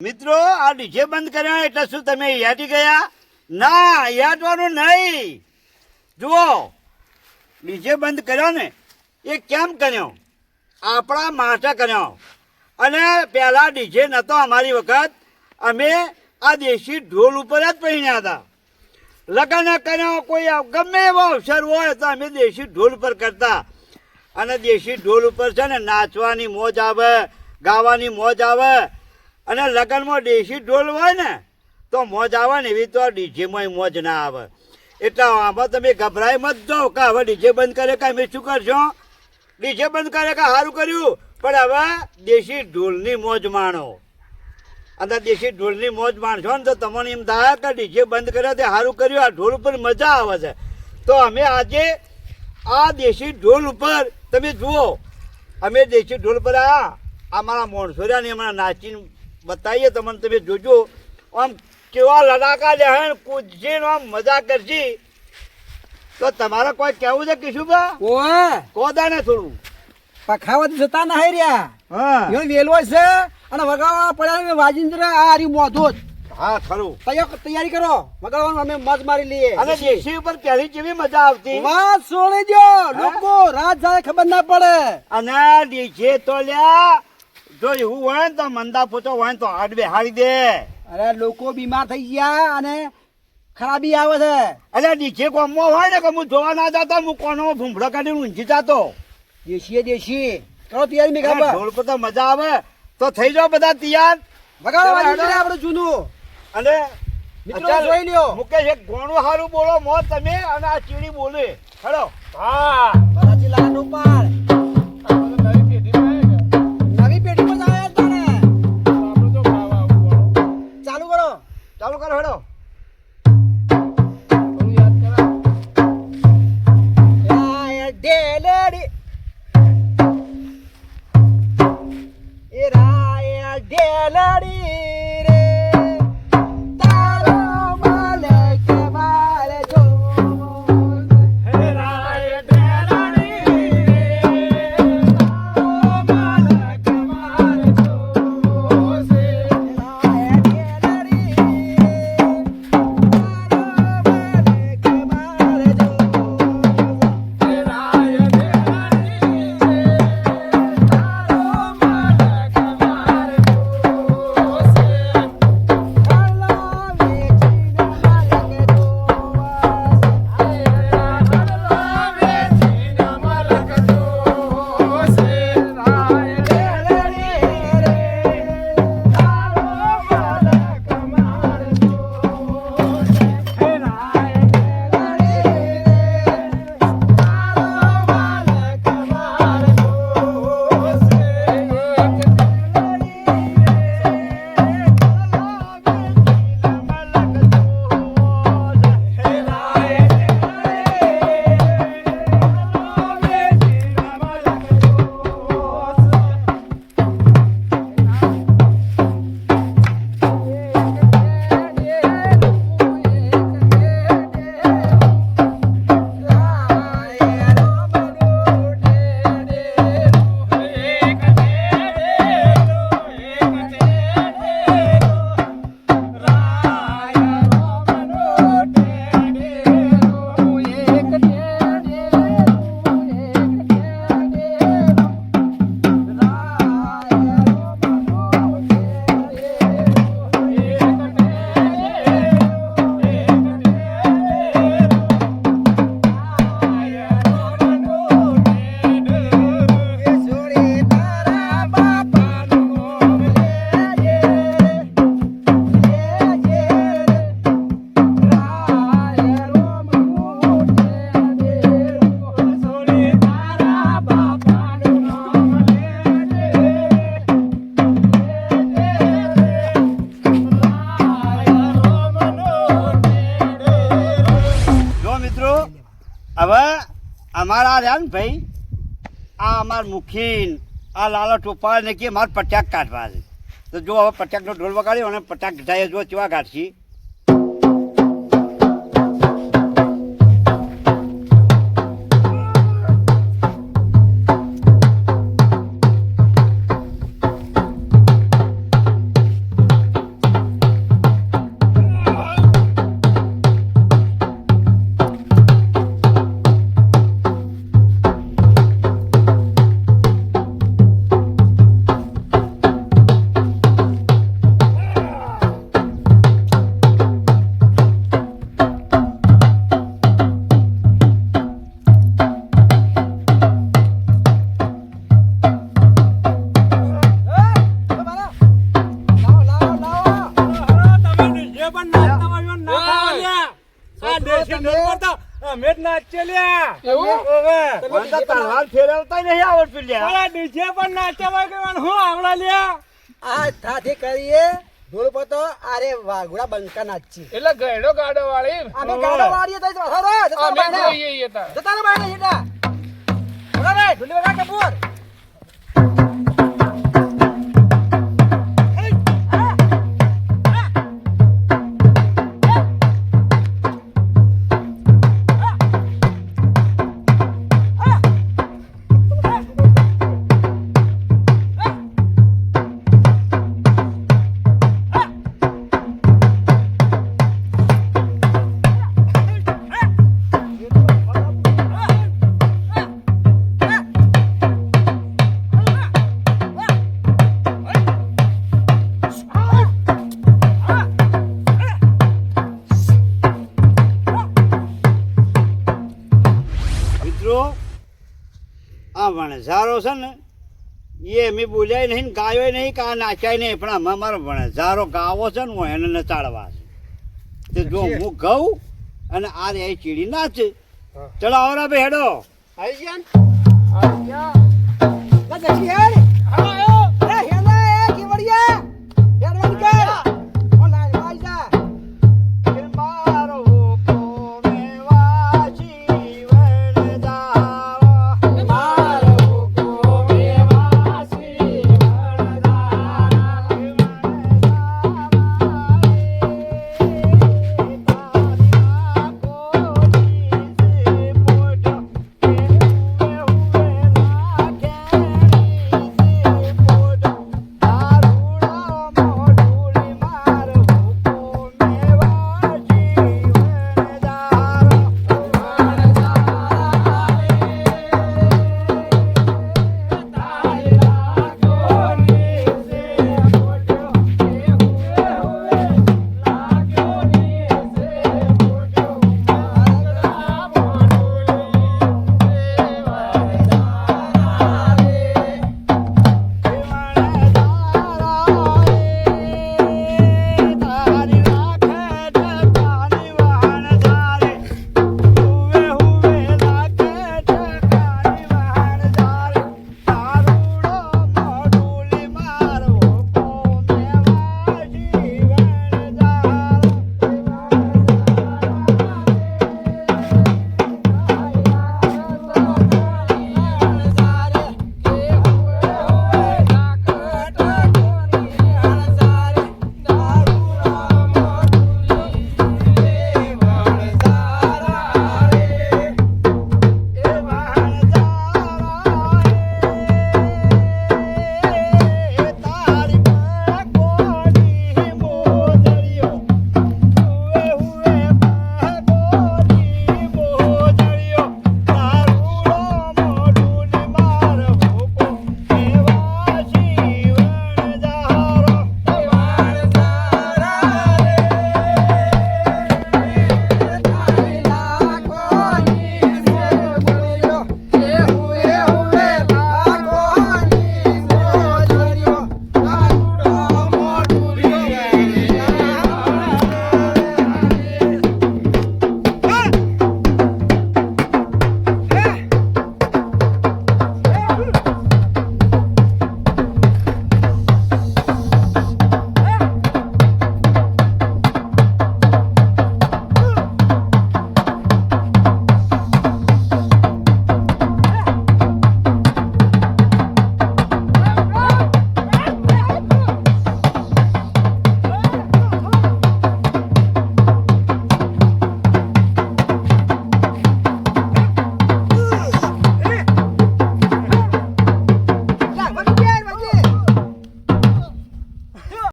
મિત્રો, આ ડીજે બંધ કર્યા એટલે શું તમે યાદી ગયા? ના, યાદવાનું નહીં. જુઓ ડીજે બંધ કર્યો ને. એ કેમ કર્યો? આપણા માટે કર્યો. અને પહેલાં ડીજે નહોતો અમારી વખત. અમે આ દેશી ઢોલ ઉપર જ પહેર્યા હતા. લગ્ન કર્યો, કોઈ ગમે એવો અવસર હોય તો અમે દેશી ઢોલ પર કરતા. અને દેશી ઢોલ ઉપર છે ને નાચવાની મોજ આવે, ગાવાની મોજ આવે. અને લગ્નમાં દેશી ઢોલ હોય ને, તો મોજ આવે ને એવી તો ડીજેમાં મોજ ના આવે. એટલે આમાં તમે ગભરાય મત જાઓ કે હવે ડીજે બંધ કરે કે અમે શું કરશો? ડીજે બંધ કરે કે સારું કર્યું? પણ હવે દેશી ઢોલની મોજ માણો. અને દેશી ઢોલની મોજ માણશો ને તો તમને એમ થાય કે ડીજે બંધ કર્યો તે સારું કર્યું, આ ઢોલ ઉપર મજા આવે છે. તો અમે આજે આ દેશી ઢોલ ઉપર, તમે જુઓ, અમે દેશી ઢોલ પર આ અમારા મોણસોરિયાને અમારા નાચીને બતાવીએ તમને તમે જોજો. આમ કેવા લડાકા હે કૂદશે આમ મજા કરશી તો તમારે કોઈ કેવું છે કિશુભા? ઓએ કોદા ને થોડું. પખાવત જતા નહીં રહ્યા. હા. યો વેલો છે અને વગાડવા પડ્યા ને વાજિંદ્ર આ રી મોધો હા ખરું. તૈયાર તૈયારી કરો. વગાડવાનું અમે મજ મારી લઈએ. અને દેશી ઉપર પહેલી જેવી મજા આવતી? વાત સોળી જો લોકો રાત જાય ખબર ના પડે. અને ડીજે તો લ્યા જો એવું હોય ને તો મંદા પોતો હોય તો હાડ બેહાડી દે. અરે લોકો બીમાર થઈ ગયા અને ખરાબી આવે છે. અરે નીચે ગામમાં હોય ને કે હું જોવા ના જતો હું કોનો ભૂંભળો કાઢી ઊંઘી જતો. દેશીએ દેશી. કરો તૈયારી મેં ખબર. ઢોલ પર તો મજા આવે. તો થઈ જાઓ બધા તૈયાર. વગાડો આપણે જૂનું. અને મિત્રો જોઈ લ્યો. મુકેશ એક ઘણું સારું બોલો મો તમે અને આ ચીડી બોલે. હેલો હા. Canary. અમારા રહ્યા ને ભાઈ? આ અમાર મુખીન, આ લાલો ટોપા ને કે મારે પટાક કાઢવા છે. તો જો હવે પટાકનો ઢોલ વગાડ્યો અને પટાક ઘટાય જો કેવા કાઢશી તલવાર ફેરવતા નહીં આવડતું લ્યા અરે ડીજે પર નાચવા ગવાનું હું આવડા લ્યા આ થાથી કરીએ ઢોલ પર તો આરે વાઘોડા બંકા નાચી એટલે ગયડો ગાડો વાળી. અમે ગાડો વાળીએ તો હરો જતા તાર. જતા રે બાને હેડા બોલા રે ઢોલી વગા કપૂર. આ વણઝારો છે ને એ મેં બોલ્યા નહીં ને ગાયો નહીં કા નાચાય નહીં પણ આમાં મારો વણઝારો ગાવો છે ને હું એને નચાડવા છે. તે જો હું ગાઉં અને આ રે ચીડી નાચે. ચલો આવરા બે હેડો. આવી ગયા